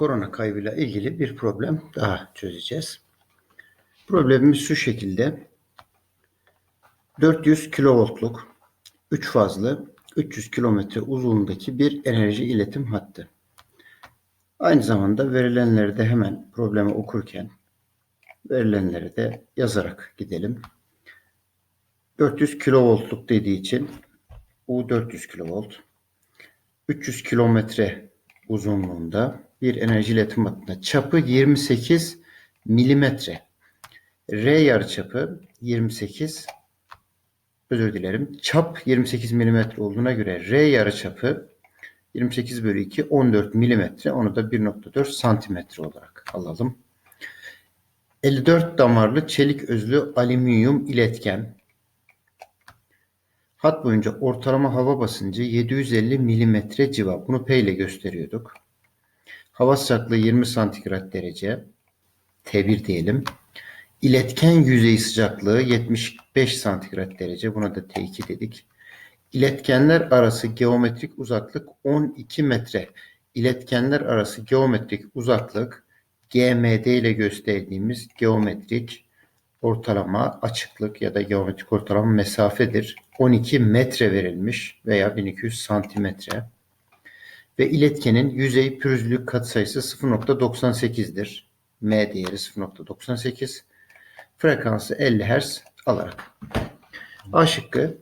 korona kaybıyla ilgili bir problem daha çözeceğiz. Problemimiz şu şekilde. 400 kilovoltluk 3 fazlı 300 kilometre uzunluğundaki bir enerji iletim hattı. Aynı zamanda verilenleri de hemen problemi okurken verilenleri de yazarak gidelim. 400 kilovoltluk dediği için U 400 kilovolt 300 kilometre uzunluğunda bir enerji iletim hattında çapı 28 milimetre. R yarıçapı 28 özür dilerim. Çap 28 milimetre olduğuna göre R yarıçapı 28 bölü 2 14 milimetre. Onu da 1.4 santimetre olarak alalım. 54 damarlı çelik özlü alüminyum iletken. Hat boyunca ortalama hava basıncı 750 milimetre civa. Bunu P ile gösteriyorduk. Hava sıcaklığı 20 santigrat derece. T1 diyelim. İletken yüzey sıcaklığı 75 santigrat derece. Buna da T2 dedik. İletkenler arası geometrik uzaklık 12 metre. İletkenler arası geometrik uzaklık GMD ile gösterdiğimiz geometrik ortalama açıklık ya da geometrik ortalama mesafedir. 12 metre verilmiş veya 1200 santimetre. Ve iletkenin yüzey pürüzlülük katsayısı 0.98'dir. M değeri 0.98. Frekansı 50 Hz alarak. A şıkkı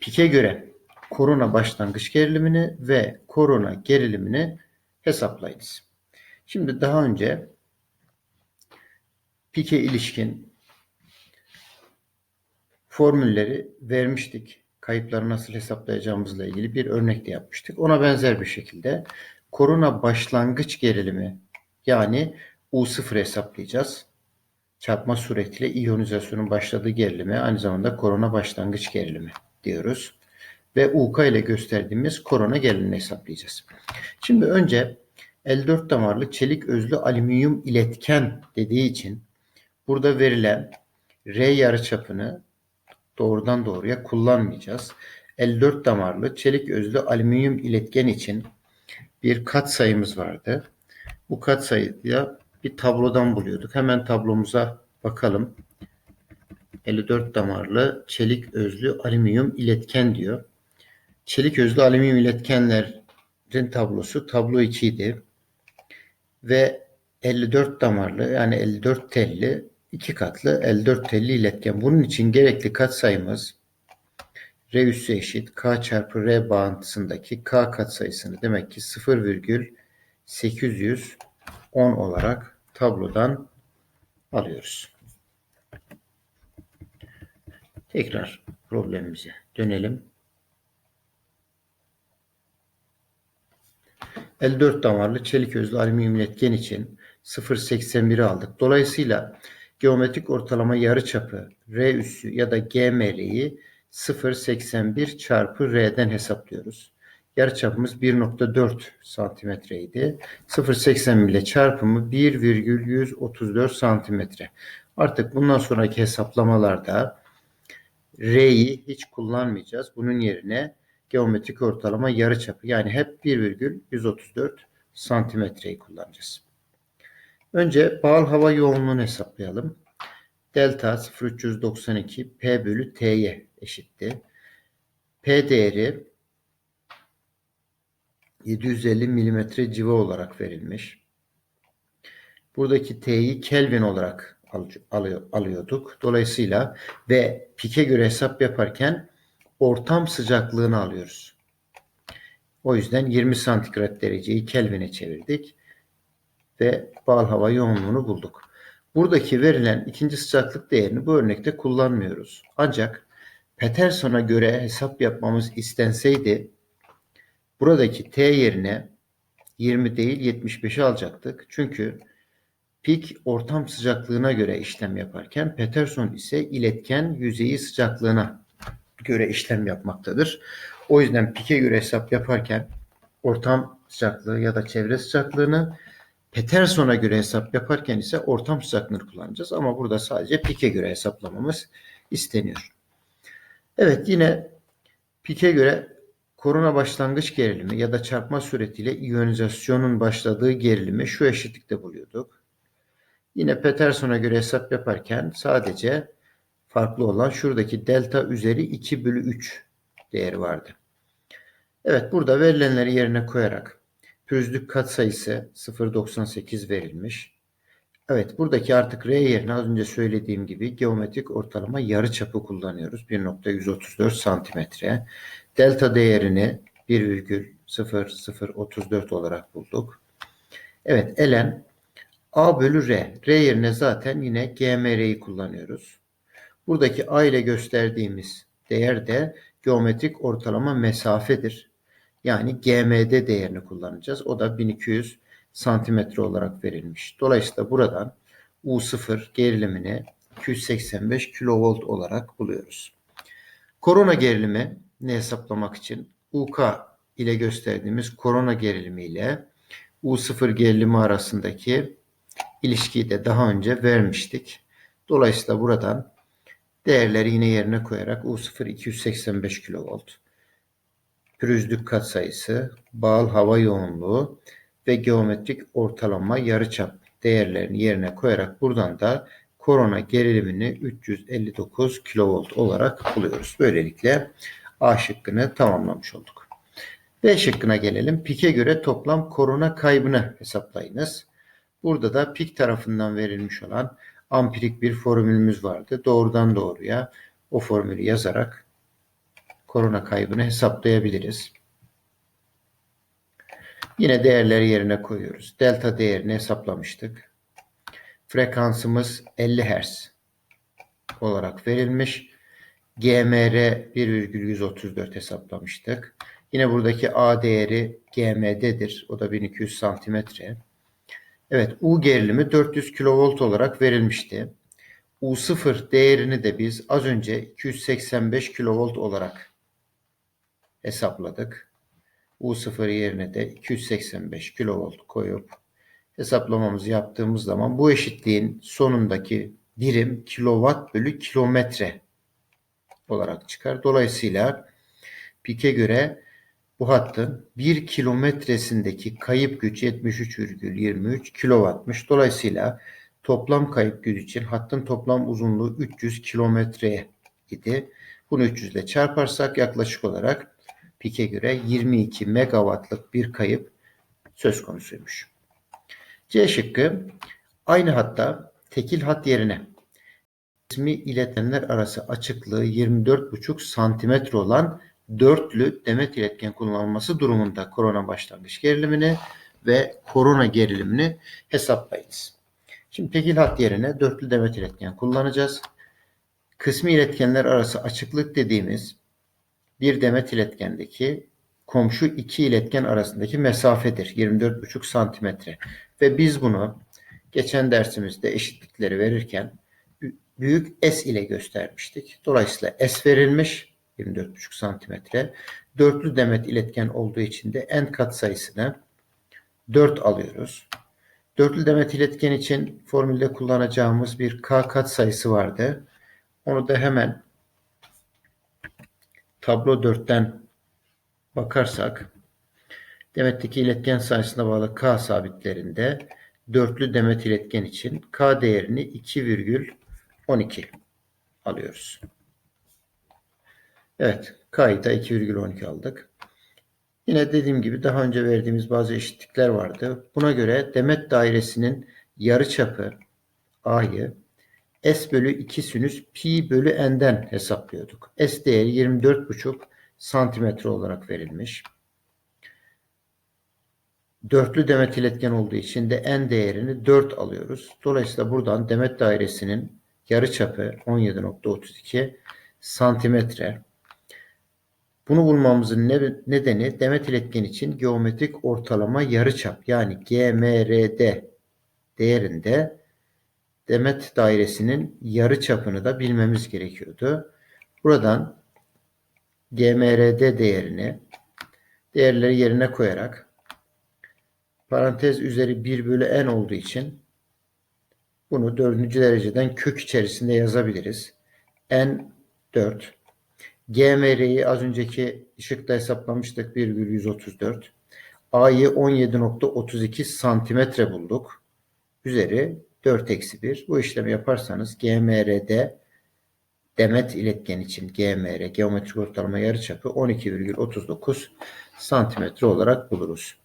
pike göre korona başlangıç gerilimini ve korona gerilimini hesaplayınız. Şimdi daha önce pike ilişkin formülleri vermiştik. Kayıpları nasıl hesaplayacağımızla ilgili bir örnek de yapmıştık. Ona benzer bir şekilde korona başlangıç gerilimi yani U0 hesaplayacağız. Çarpma suretiyle iyonizasyonun başladığı gerilimi aynı zamanda korona başlangıç gerilimi diyoruz. Ve UK ile gösterdiğimiz korona gerilimini hesaplayacağız. Şimdi önce 54 damarlı çelik özlü alüminyum iletken dediği için burada verilen R yarıçapını doğrudan doğruya kullanmayacağız. 54 damarlı çelik özlü alüminyum iletken için bir kat sayımız vardı. Bu kat sayıya bir tablodan buluyorduk. Hemen tablomuza bakalım. 54 damarlı çelik özlü alüminyum iletken diyor. Çelik özlü alüminyum iletkenlerin tablosu tablo içiydi. Ve 54 damarlı yani 54 telli iki katlı 54 telli iletken. Bunun için gerekli katsayımız R üssü eşit K çarpı R bağıntısındaki K katsayısını demek ki 0,810 olarak tablodan alıyoruz. Tekrar problemimize dönelim. 54 damarlı çelik özlü alüminyum iletken için 0.81'i aldık. Dolayısıyla geometrik ortalama yarıçapı R üssü ya da GMR'yi 0.81 çarpı R'den hesaplıyoruz. Yarıçapımız 1.4 santimetreydi. 0.81 ile çarpımı 1,134 santimetre. Artık bundan sonraki hesaplamalarda R'yi hiç kullanmayacağız. Bunun yerine geometrik ortalama yarıçapı yani hep 1,134 santimetreyi kullanacağız. Önce bağıl hava yoğunluğunu hesaplayalım. Delta 0392 P bölü T'ye eşitti. P değeri 750 milimetre civa olarak verilmiş. Buradaki T'yi Kelvin olarak alıyorduk. Dolayısıyla ve pike göre hesap yaparken ortam sıcaklığını alıyoruz. O yüzden 20 santigrat dereceyi Kelvin'e çevirdik ve bal hava yoğunluğunu bulduk. Buradaki verilen ikinci sıcaklık değerini bu örnekte kullanmıyoruz. Ancak Peterson'a göre hesap yapmamız istenseydi buradaki T yerine 20 değil 75'i alacaktık. Çünkü pik ortam sıcaklığına göre işlem yaparken Peterson ise iletken yüzeyi sıcaklığına göre işlem yapmaktadır. O yüzden pike göre hesap yaparken ortam sıcaklığı ya da çevre sıcaklığını Peterson'a göre hesap yaparken ise ortam sıcaklığını kullanacağız. Ama burada sadece pike göre hesaplamamız isteniyor. Evet yine pike göre korona başlangıç gerilimi ya da çarpma suretiyle iyonizasyonun başladığı gerilimi şu eşitlikte buluyorduk. Yine Peterson'a göre hesap yaparken sadece farklı olan şuradaki delta üzeri 2 bölü 3 değeri vardı. Evet burada verilenleri yerine koyarak pürüzlük katsayısı 0.98 verilmiş. Evet buradaki artık R yerine az önce söylediğim gibi geometrik ortalama yarı çapı kullanıyoruz. 1.134 santimetre. Delta değerini 1,0034 olarak bulduk. Evet elen A bölü R. R yerine zaten yine GMR'yi kullanıyoruz. Buradaki A ile gösterdiğimiz değer de geometrik ortalama mesafedir. Yani GMD değerini kullanacağız. O da 1200 santimetre olarak verilmiş. Dolayısıyla buradan U0 gerilimini 285 kilovolt olarak buluyoruz. Korona gerilimi ne hesaplamak için UK ile gösterdiğimiz korona gerilimi ile U0 gerilimi arasındaki ilişkiyi de daha önce vermiştik. Dolayısıyla buradan değerleri yine yerine koyarak U0 285 kilovolt, pürüzlük katsayısı, bağıl hava yoğunluğu ve geometrik ortalama yarıçap değerlerini yerine koyarak buradan da korona gerilimini 359 kilovolt olarak buluyoruz. Böylelikle A şıkkını tamamlamış olduk. B şıkkına gelelim. Pike göre toplam korona kaybını hesaplayınız. Burada da pik tarafından verilmiş olan ampirik bir formülümüz vardı. Doğrudan doğruya o formülü yazarak korona kaybını hesaplayabiliriz. Yine değerleri yerine koyuyoruz. Delta değerini hesaplamıştık. Frekansımız 50 Hz olarak verilmiş. GMR 1,134 hesaplamıştık. Yine buradaki A değeri GM'dedir. O da 1200 santimetre. Evet U gerilimi 400 kilovolt olarak verilmişti. U0 değerini de biz az önce 285 kilovolt olarak hesapladık. U0 yerine de 285 kilovolt koyup hesaplamamızı yaptığımız zaman bu eşitliğin sonundaki birim kilowatt bölü kilometre olarak çıkar. Dolayısıyla pike göre bu hattın 1 kilometresindeki kayıp güç 73,23 kilowattmış. Dolayısıyla toplam kayıp güç için hattın toplam uzunluğu 300 kilometre idi. Bunu 300 ile çarparsak yaklaşık olarak pike göre 22 megawattlık bir kayıp söz konusuymuş. C şıkkı aynı hatta tekil hat yerine ismi iletenler arası açıklığı 24,5 santimetre olan dörtlü demet iletken kullanılması durumunda korona başlangıç gerilimini ve korona gerilimini hesaplayınız. Şimdi tekil hat yerine dörtlü demet iletken kullanacağız. Kısmi iletkenler arası açıklık dediğimiz bir demet iletkendeki komşu iki iletken arasındaki mesafedir. 24,5 santimetre. Ve biz bunu geçen dersimizde eşitlikleri verirken büyük S ile göstermiştik. Dolayısıyla S verilmiş 24,5 santimetre. Dörtlü demet iletken olduğu için de n kat sayısını 4 alıyoruz. Dörtlü demet iletken için formülde kullanacağımız bir k kat sayısı vardı. Onu da hemen tablo 4'ten bakarsak demetteki iletken sayısına bağlı k sabitlerinde dörtlü demet iletken için k değerini 2,12 alıyoruz. Evet, k'yı da 2,12 aldık. Yine dediğim gibi daha önce verdiğimiz bazı eşitlikler vardı. Buna göre demet dairesinin yarıçapı a'yı S bölü 2 sinüs pi bölü n'den hesaplıyorduk. S değeri 24,5 santimetre olarak verilmiş. Dörtlü demet iletken olduğu için de n değerini 4 alıyoruz. Dolayısıyla buradan demet dairesinin yarıçapı 17.32 santimetre. Bunu bulmamızın nedeni demet iletken için geometrik ortalama yarıçap yani GMRD değerinde demet dairesinin yarı çapını da bilmemiz gerekiyordu. Buradan GMRD değerini değerleri yerine koyarak parantez üzeri 1 bölü n olduğu için bunu dördüncü dereceden kök içerisinde yazabiliriz. n 4 GMR'yi az önceki ışıkta hesaplamıştık 1,134. A'yı 17.32 santimetre bulduk. Üzeri 4 eksi 1. Bu işlemi yaparsanız GMR'de demet iletken için GMR geometrik ortalama yarıçapı 12,39 santimetre olarak buluruz.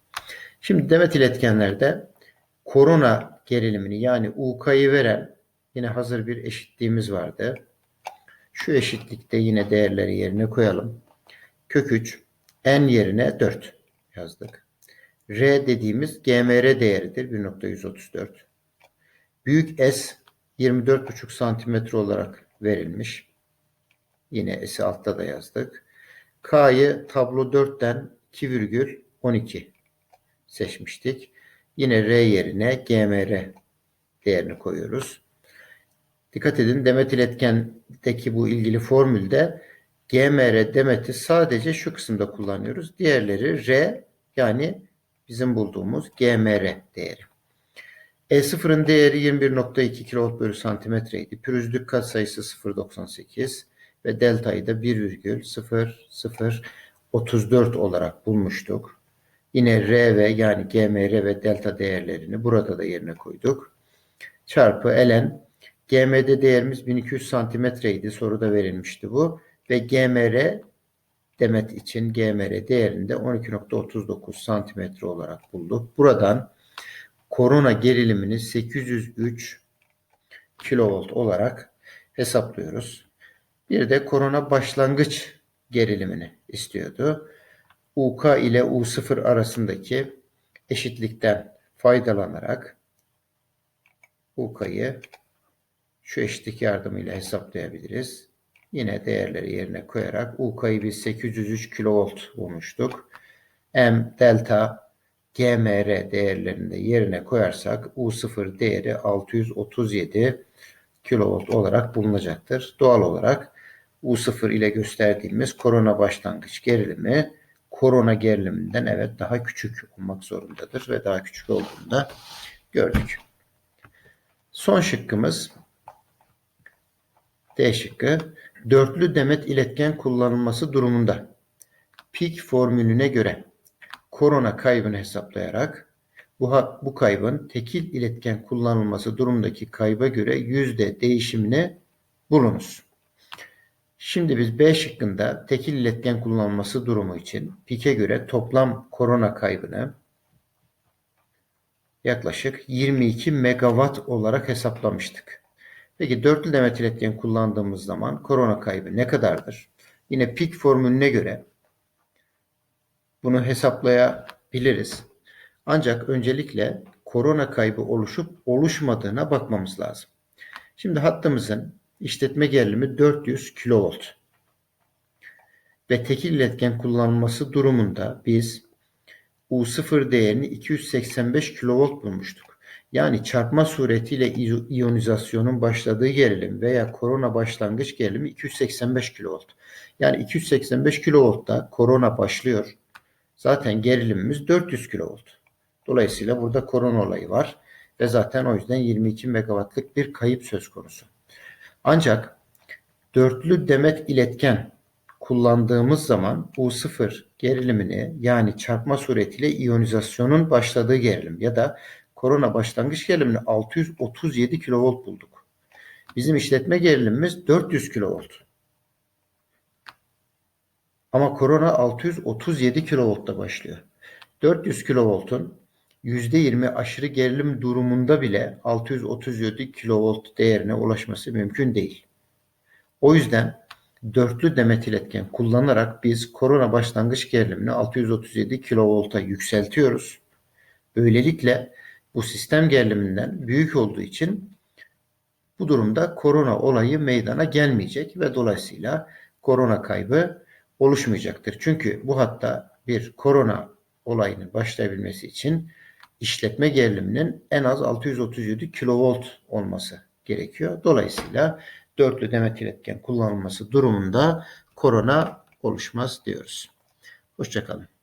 Şimdi demet iletkenlerde korona gerilimini yani UK'yı veren yine hazır bir eşitliğimiz vardı. Şu eşitlikte yine değerleri yerine koyalım. Kök 3 n yerine 4 yazdık. R dediğimiz GMR değeridir 1.134. Büyük S 24,5 santimetre olarak verilmiş. Yine S'i altta da yazdık. K'yı tablo 4'ten 2,12 seçmiştik. Yine R yerine GMR değerini koyuyoruz. Dikkat edin demet iletkendeki bu ilgili formülde GMR demeti sadece şu kısımda kullanıyoruz. Diğerleri R yani bizim bulduğumuz GMR değeri. E0'ın değeri 21.2 kV bölü santimetreydi. Pürüzlük katsayısı 0.98 ve deltayı da 1,0034 olarak bulmuştuk. Yine R ve yani GMR ve delta değerlerini burada da yerine koyduk. Çarpı ln GMD değerimiz 1200 santimetreydi. Soruda verilmişti bu. Ve GMR demet için GMR değerinde 12.39 santimetre olarak bulduk. Buradan korona gerilimini 803 kilovolt olarak hesaplıyoruz. Bir de korona başlangıç gerilimini istiyordu. UK ile U0 arasındaki eşitlikten faydalanarak UK'yı şu eşitlik yardımıyla hesaplayabiliriz. Yine değerleri yerine koyarak UK'yı biz 803 kV bulmuştuk. M delta GMR değerlerini de yerine koyarsak U0 değeri 637 kV olarak bulunacaktır. Doğal olarak U0 ile gösterdiğimiz korona başlangıç gerilimi korona geriliminden evet daha küçük olmak zorundadır ve daha küçük olduğunu da gördük. Son şıkkımız D şıkkı. Dörtlü demet iletken kullanılması durumunda pik formülüne göre korona kaybını hesaplayarak bu, bu kaybın tekil iletken kullanılması durumundaki kayba göre yüzde değişimini bulunuz. Şimdi biz B şıkkında tekil iletken kullanılması durumu için pike göre toplam korona kaybını yaklaşık 22 megawatt olarak hesaplamıştık. Peki dörtlü demet iletken kullandığımız zaman korona kaybı ne kadardır? Yine pik formülüne göre bunu hesaplayabiliriz. Ancak öncelikle korona kaybı oluşup oluşmadığına bakmamız lazım. Şimdi hattımızın işletme gerilimi 400 kV ve tekil iletken kullanılması durumunda biz U0 değerini 285 kV bulmuştuk. Yani çarpma suretiyle iyonizasyonun başladığı gerilim veya korona başlangıç gerilimi 285 kV. Yani 285 kV'da korona başlıyor. Zaten gerilimimiz 400 kV. Dolayısıyla burada korona olayı var ve zaten o yüzden 22 megawattlık bir kayıp söz konusu. Ancak dörtlü demet iletken kullandığımız zaman U0 gerilimini yani çarpma suretiyle iyonizasyonun başladığı gerilim ya da korona başlangıç gerilimini 637 kV bulduk. Bizim işletme gerilimimiz 400 kV. Ama korona 637 kV'da başlıyor. 400 kV'un %20 aşırı gerilim durumunda bile 637 kV değerine ulaşması mümkün değil. O yüzden dörtlü demet iletken kullanarak biz korona başlangıç gerilimini 637 kV'a yükseltiyoruz. Böylelikle bu sistem geriliminden büyük olduğu için bu durumda korona olayı meydana gelmeyecek ve dolayısıyla korona kaybı oluşmayacaktır. Çünkü bu hatta bir korona olayının başlayabilmesi için işletme geriliminin en az 637 kV olması gerekiyor. Dolayısıyla dörtlü demet iletken kullanılması durumunda korona oluşmaz diyoruz. Hoşçakalın.